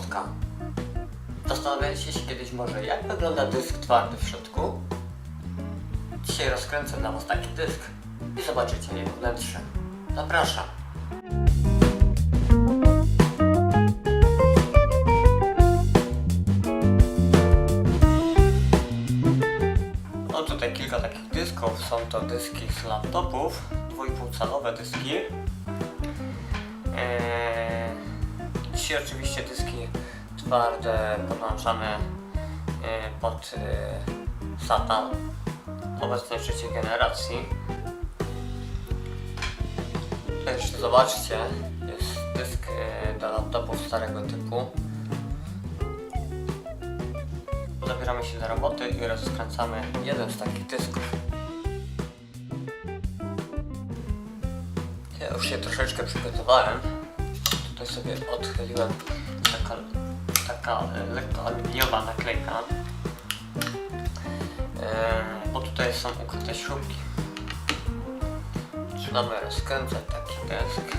Ciekawostka. Zastanawialiście się kiedyś może, jak wygląda dysk twardy w środku? Dzisiaj rozkręcę dla Was taki dysk i zobaczycie jego wnętrze. Zapraszam. No tutaj kilka takich dysków. Są to dyski z laptopów, 2,5 calowe dyski. Eee, dzisiaj oczywiście dyski twarde podłączamy e, pod e, SATA obecnej trzeciej generacji. Też zobaczcie, jest dysk e, do laptopów starego typu. Zabieramy się do roboty i rozkręcamy jeden z takich dysków. Ja już się troszeczkę przygotowałem. Tutaj sobie odchyliłem taka, taka e, lekko aluminiowa naklejka. E, bo tutaj są ukryte śrubki. Zaczynamy rozkręcać taki desk.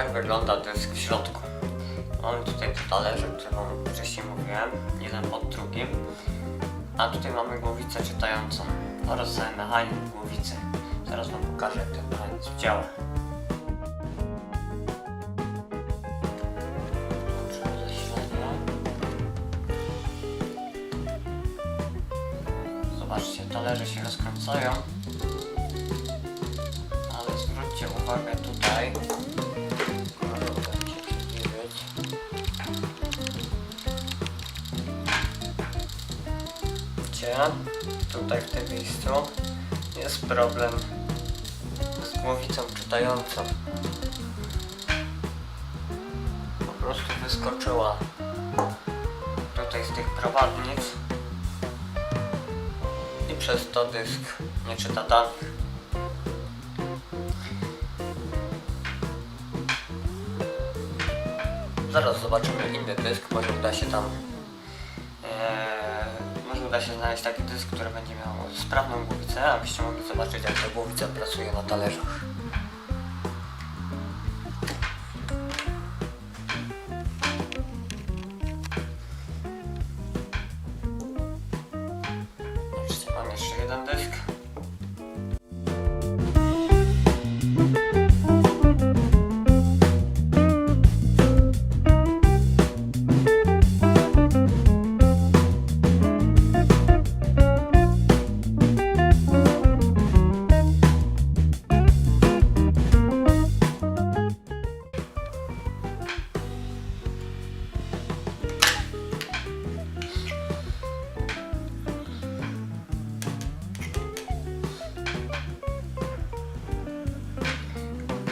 Tak wygląda dysk w środku. Mamy tutaj te talerze, które wam wcześniej mówiłem, jeden pod drugim. A tutaj mamy głowicę czytającą oraz mechanizm głowicy. Zaraz wam pokażę, jak ten mechanizm działa. Zobaczcie, talerze się rozkręcają. Ale zwróćcie uwagę tutaj. Tutaj w tym miejscu jest problem z głowicą czytającą. Po prostu wyskoczyła tutaj z tych prowadnic i przez to dysk nie czyta danych. Zaraz zobaczymy inny dysk, może uda się tam uda się znaleźć taki dysk, który będzie miał sprawną głowicę, abyście mogli zobaczyć jak ta głowica pracuje na talerzach.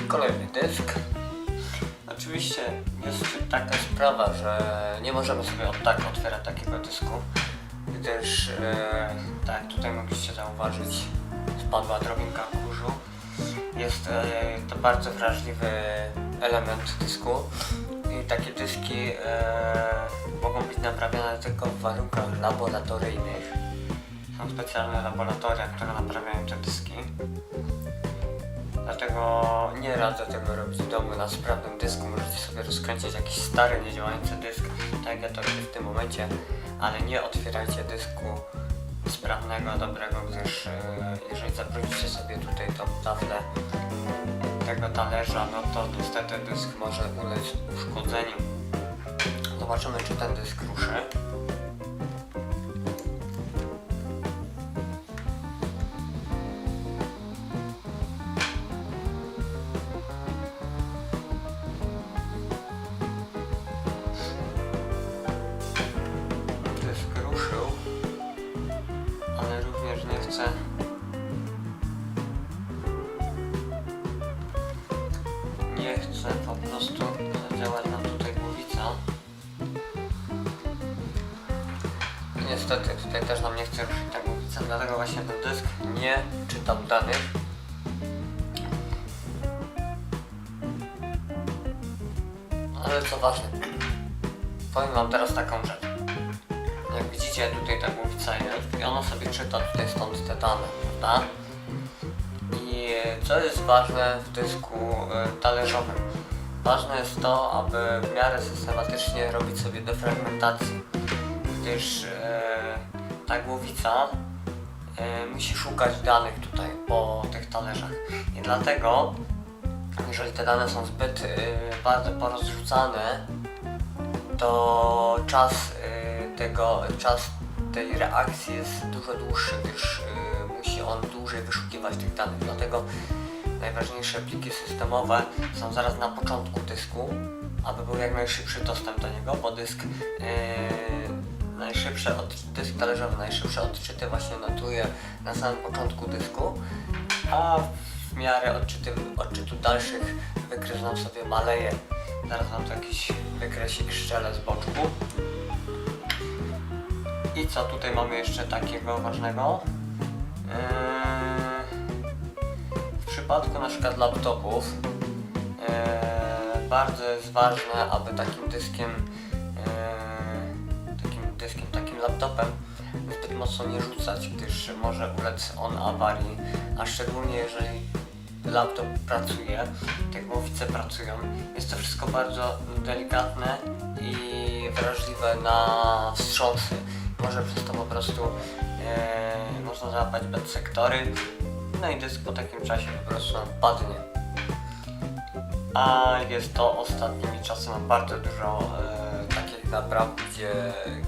Kolejny dysk. Oczywiście jest taka sprawa, że nie możemy sobie od tak otwierać takiego dysku, gdyż e, tak tutaj mogliście zauważyć, spadła drobinka kurzu. Jest e, to bardzo wrażliwy element dysku i takie dyski e, mogą być naprawiane tylko w warunkach laboratoryjnych. Są specjalne laboratoria, które naprawiają te dyski. Dlatego nie radzę tego robić w domu na sprawnym dysku. Możecie sobie rozkręcić jakiś stary, niedziałający dysk, tak jak ja to robię w tym momencie, ale nie otwierajcie dysku sprawnego, dobrego, gdyż e, jeżeli zawrócicie sobie tutaj tą taflę tego talerza, no to niestety dysk może ulec uszkodzeniu. Zobaczymy, czy ten dysk ruszy. Nie chce po prostu zadziałać nam tutaj głowica. niestety tutaj też nam nie chce ruszyć ta głowica, dlatego właśnie ten dysk nie czytał danych. Ale co ważne, powiem wam teraz taką rzecz. Jak widzicie tutaj ta głowica jest i ona sobie czyta tutaj stąd te dane, prawda? I co jest ważne w dysku e, talerzowym? Ważne jest to, aby w miarę systematycznie robić sobie defragmentację, gdyż e, ta głowica e, musi szukać danych tutaj po tych talerzach. I dlatego, jeżeli te dane są zbyt e, bardzo porozrzucane, to czas tego, czas tej reakcji jest dużo dłuższy, gdyż y, musi on dłużej wyszukiwać tych danych. Dlatego najważniejsze pliki systemowe są zaraz na początku dysku, aby był jak najszybszy dostęp do niego, bo dysk y, najszybsze od, dysk talerzowy najszybsze odczyty właśnie notuje na samym początku dysku, a w miarę odczyty, odczytu dalszych wykres nam sobie maleje. Zaraz mam tu jakiś wykresik szczele z boczku. I co tutaj mamy jeszcze takiego ważnego? Eee, w przypadku na przykład laptopów eee, bardzo jest ważne, aby takim dyskiem eee, takim dyskiem, takim laptopem zbyt mocno nie rzucać, gdyż może ulec on awarii, a szczególnie jeżeli laptop pracuje, te głowice pracują. Jest to wszystko bardzo delikatne i wrażliwe na wstrząsy. Może przez to po prostu e, można załapać bed sektory, no i dysk po takim czasie po prostu nam padnie. A jest to ostatnimi czasy mam bardzo dużo e, takich napraw, gdzie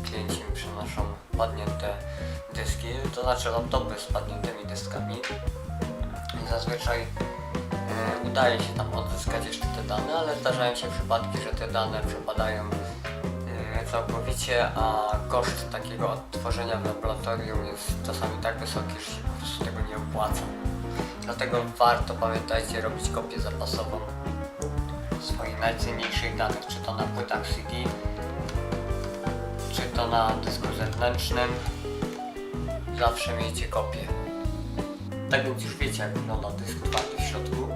klienci mi przynoszą padnięte dyski, to znaczy laptopy z padniętymi dyskami. Zazwyczaj e, udaje się tam odzyskać jeszcze te dane, ale zdarzają się przypadki, że te dane przepadają całkowicie, a koszt takiego odtworzenia w laboratorium jest czasami tak wysoki, że się po prostu tego nie opłaca. Dlatego warto, pamiętajcie, robić kopię zapasową swoich najcenniejszych danych, czy to na płytach CD, czy to na dysku zewnętrznym. Zawsze miejcie kopię. Tak więc już wiecie jak wygląda dysk twardy w środku.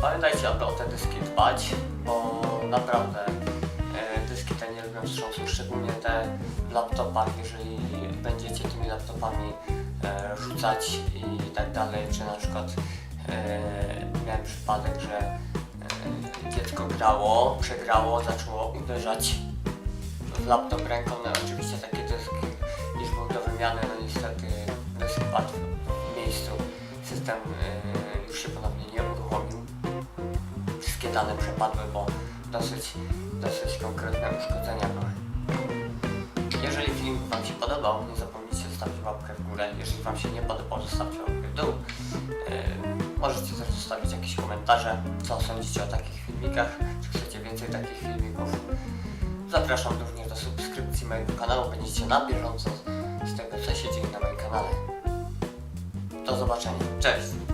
Pamiętajcie, aby o te dyski dbać, bo naprawdę wstrząsów, szczególnie te w laptopach, jeżeli będziecie tymi laptopami e, rzucać i tak dalej, czy na przykład e, miałem przypadek, że e, dziecko grało, przegrało, zaczęło uderzać w laptop ręką, no oczywiście takie dyski już był do wymiany, no niestety dysk w miejscu, system y, już się ponownie nie uruchomił. Wszystkie dane przepadły, bo dosyć, dosyć konkretne uszkodzenia były. Jeżeli film Wam się podobał, nie zapomnijcie zostawić łapkę w górę. Jeżeli Wam się nie podobał, zostawcie łapkę w dół. Yy, możecie też zostawić jakieś komentarze, co sądzicie o takich filmikach, czy chcecie więcej takich filmików. Zapraszam również do subskrypcji mojego kanału, będziecie na bieżąco z tego, co się dzieje na moim kanale. Do zobaczenia. Cześć!